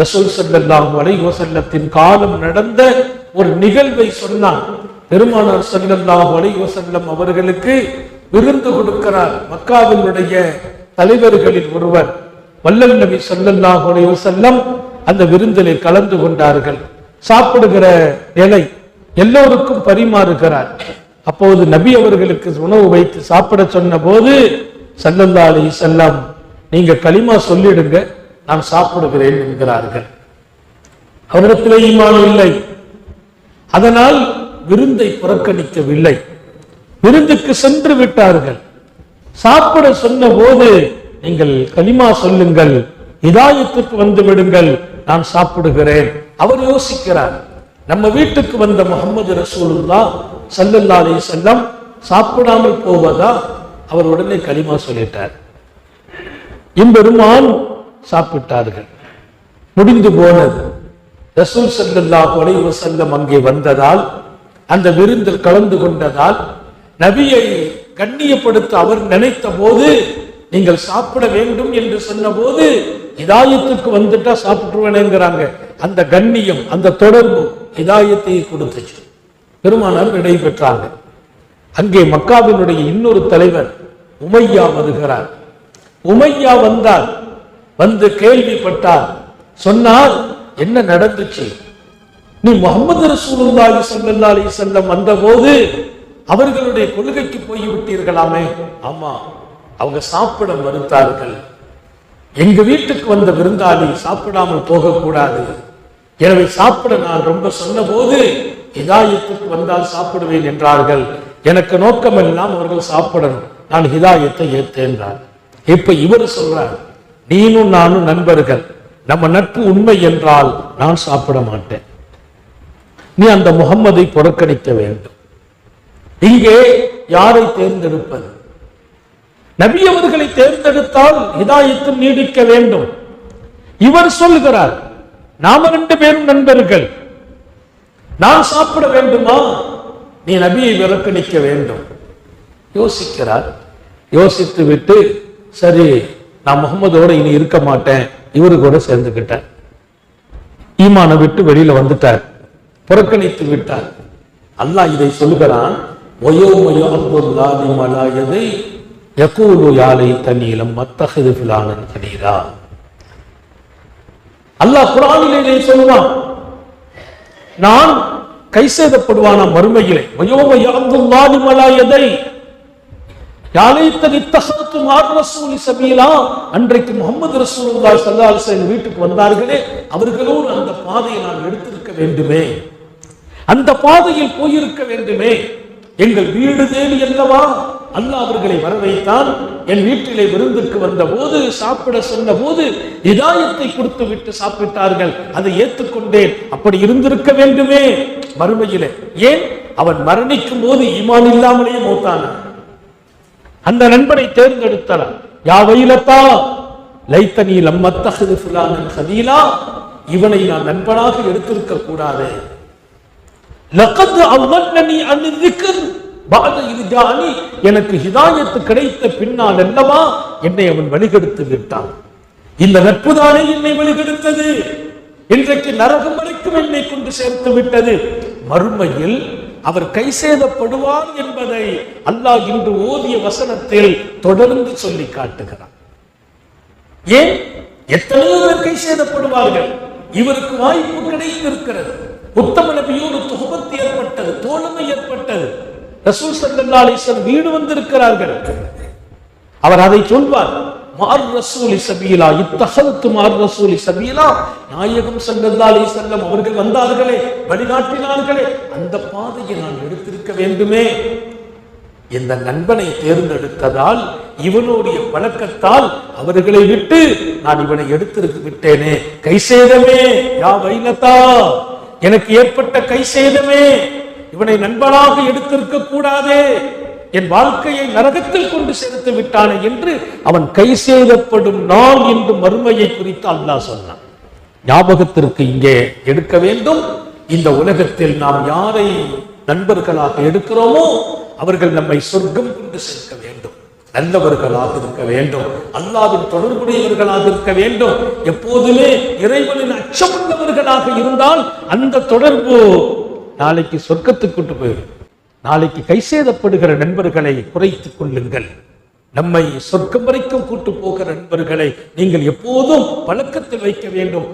ரசூல் சல்லாஹு அலைஹி வஸல்லத்தின் காலம் நடந்த ஒரு நிகழ்வை சொன்னான் பெருமானார் சல்லாஹு அலைஹி வஸல்லம் அவர்களுக்கு விருந்து கொடுக்கிறார். மக்காவினுடைய தலைவர்களில் ஒருவர். வல்லல் நபி சல்லாஹு அலைஹி அந்த விருந்திலே கலந்து கொண்டார்கள். சாப்பிடுகிற நிலை எல்லோருக்கும் பரிமாறுகிறார். அப்போது நபி அவர்களுக்கு உணவு வைத்து சாப்பிட சொன்ன போது சல்லல்லா அலி செல்லம் நீங்க களிமா சொல்லிடுங்க. நான் சாப்பிடுகிறேன் என்கிறார்கள். அவரிடத்திலே ஈமான் இல்லை. அதனால் விருந்தை புறக்கணிக்கவில்லை. விருந்துக்கு சென்று விட்டார்கள். சாப்பிட சொன்ன போது நீங்கள் களிமா சொல்லுங்கள் இதாயத்துக்கு வந்து விடுங்கள் நான் சாப்பிடுகிறேன். அவர் யோசிக்கிறார். நம்ம வீட்டுக்கு வந்த முகமது ரசூலுல்லா சல்லல்லா அலைஹி வஸல்லம் சாப்பிடாமல் போவதா? அவர் உடனே களிமா சொல்லிட்டார். இம்பெருமான் சாப்பிட்டார்கள். முடிந்து போனது. ரசூல் ஸல்லல்லாஹு அலைஹி வஸல்லம் அங்கே வந்ததால் அந்த விருந்தில் கலந்து கொண்டதால் நபியை கண்ணியப்படுத்த அவர் நினைத்த போது நீங்கள் சாப்பிட வேண்டும் என்று சொன்னபோது இதாயத்துக்கு வந்துட்டா சாப்பிட்டுருவேனேங்கிறாங்க. அந்த கண்ணியம் அந்த தொடர்பு இதாயத்தை கொடுத்துச்சு. பெருமானார் விடை பெற்றாங்க அங்கே மக்காவினுடைய இன்னொரு தலைவர் உமையா வருகிறார். உமையா வந்தார். வந்து கேள்விப்பட்டார். சொன்னால் என்ன நடந்துச்சு? நீ முகமது ரசூலுல்லாஹி ஸல்லல்லாஹு அலைஹி வஸல்லம் வந்தபோது அவர்களுடைய கொள்கைக்கு போய் விட்டீர்களாமே ஆமா அவங்க சாப்பிட மறுத்தார்கள். எங்க வீட்டுக்கு வந்த விருந்தாளி சாப்பிடாமல் போகக்கூடாது. எனவே சாப்பிட நான் ரொம்ப சொன்னபோது ஹிதாயத்துக்கு வந்தால் சாப்பிடுவேன் என்றார்கள். எனக்கு நோக்கம் எல்லாம் அவர்கள் சாப்பிடணும். நான் ஹிதாயத்தை ஏத்தேன்றார் இப்ப இவர் சொல்றார் நீனும் நானும் நண்பர்கள். நம்ம நட்பு உண்மை என்றால் நான் சாப்பிட மாட்டேன். நீ அந்த முகம்மதை புறக்கணிக்க வேண்டும். இங்கே யாரை தேர்ந்தெடுப்பது? நபி அவர்களை தேர்ந்தெடுத்தால் இதாயத்தும் நீடிக்க வேண்டும். இவர் சொல்கிறார் நாம ரெண்டு பேரும் நண்பர்கள். நான் சாப்பிட வேண்டுமா? நீ நபியை விறக்கணிக்க வேண்டும். யோசிக்கிறார். யோசித்து விட்டு சரி நான் முகமதோட இனி இருக்க மாட்டேன். இவரு கூட சேர்ந்துக்கிட்டேன் ஈமான விட்டு வெளியில வந்துட்டார். புறக்கணித்து விட்டார். அல்லாஹ் இதை சொல்லுகிறான் ஒயோ மயோ அப்துல்லாதி மலாயதை யகூலு யாலை தண்ணீலம் மத்தகது பிலானன் கனீரா அல்லாஹ் குரானிலே இதை சொல்லுவான். நான் கை சேதப்படுவான மறுமையிலே. வயோம அப்துல்லாதி மலாயதை யாழைத்தனி தகத்து மார் ரசூலி சபீலா அன்றைக்கு முகமது ரசூலுல்லா சல்லா அலைஹி வீட்டுக்கு வந்தார்களே அவர்களோடு அந்த பாதையை நான் எடுத்திருக்க வேண்டுமே. அந்த பாதையில் போயிருக்க வேண்டுமே. எங்கள் வீடு தேடி அல்லவா? அல்லாஹ் அவர்களை வரவைத்தான். என் வீட்டிலே விருந்துக்கு வந்த போது சாப்பிட சொன்ன போது இதாயத்தை கொடுத்து விட்டு சாப்பிட்டார்கள். அதை ஏற்றுக்கொண்டேன். அப்படி இருந்திருக்க வேண்டுமே. மறுமையிலே ஏன்? அவன் மரணிக்கும் போது ஈமான் இல்லாமலேயே மூத்தானான். அந்த நண்பனை தேர்ந்தெடுத்தார் யா வைலத்தா லைத்தனி லம்மத்தஹது ஃபுலானன் ஹதீலா இவனை நான் நண்பனாக எடுத்திருக்க கூடாது. லக்கத்து அவ்வன்னனி அன் திக்ர் பாத இர்ஜானி எனக்கு ஹிதாயத்து கிடைத்த பின்னால் என்னவா? என்னை அவன் வழிகெடுத்து விட்டான். இந்த நட்புதானே என்னை வழிகெடுத்தது? இன்றைக்கு நரகம் வரைக்கும் என்னை கொண்டு சேர்த்து விட்டது. மறுமையில் அவர் கை சேதப்படுவார் என்பதை அல்லாஹ் இன்று ஓதிய வசனத்தில் தொடர்ந்து சொல்லி காட்டுகிறார். ஏன்? எத்தனையோ பேர் கை சேதப்படுவார்கள். இவருக்கு வாய்ப்பு கிடைத்திருக்கிறது. உத்தம நபியோடு துகபத்து ஏற்பட்டது தோழமை ஏற்பட்டது. ரசூல் ஸல்லல்லாஹு அலைஹி வீடு வந்திருக்கிறார்கள். அவர் அதை சொல்வார். மார் ரசூலி சபீலா இத்தகத்து மார் ரசூலி சபீலா. நாயகம் ஸல்லல்லாஹு செல்லம் அவர்கள் வந்தார்களே வழிகாட்டினார்களே. அந்த பாதையை நான் எடுத்திருக்க வேண்டுமே. இந்த நண்பனை தேர்ந்தெடுத்ததால் இவனுடைய பழக்கத்தால் அவர்களை விட்டு நான் இவனை எடுத்திருக்கு விட்டேனே. கை சேதமே யா வைலத்தா. எனக்கு ஏற்பட்ட கை சேதமே. இவனை நண்பனாக எடுத்திருக்க கூடாதே. என் வாழ்க்கையை நரகத்தில் கொண்டு சேர்த்து விட்டானே என்று அவன் கை செய்தப்படும் நாள் என்று மறுமையை குறித்து அல்லாஹ் சொன்னான். ஞாபகத்திற்கு இங்கே எடுக்க வேண்டும். இந்த உலகத்தில் நாம் யாரை நண்பர்களாக எடுக்கிறோமோ அவர்கள் நம்மை சொர்க்கம் கொண்டு சேர்க்க வேண்டும். நல்லவர்களாக இருக்க வேண்டும். அல்லாவின் தொடர்புடையவர்களாக இருக்க வேண்டும். எப்போதுமே இறைவனின் அச்சமுள்ளவர்களாக இருந்தால் அந்த தொடர்பு நாளைக்கு சொர்க்கத்துக்கு போயிடும். நாளைக்கு கைசேதப்படுகிற நண்பர்களை குறைத்துக் கொள்ளுங்கள். நம்மை சொர்க்கம் வரைக்கும் கூட்டு போகிற நண்பர்களை நீங்கள் எப்போதும் பழக்கத்தில் வைக்க வேண்டும்.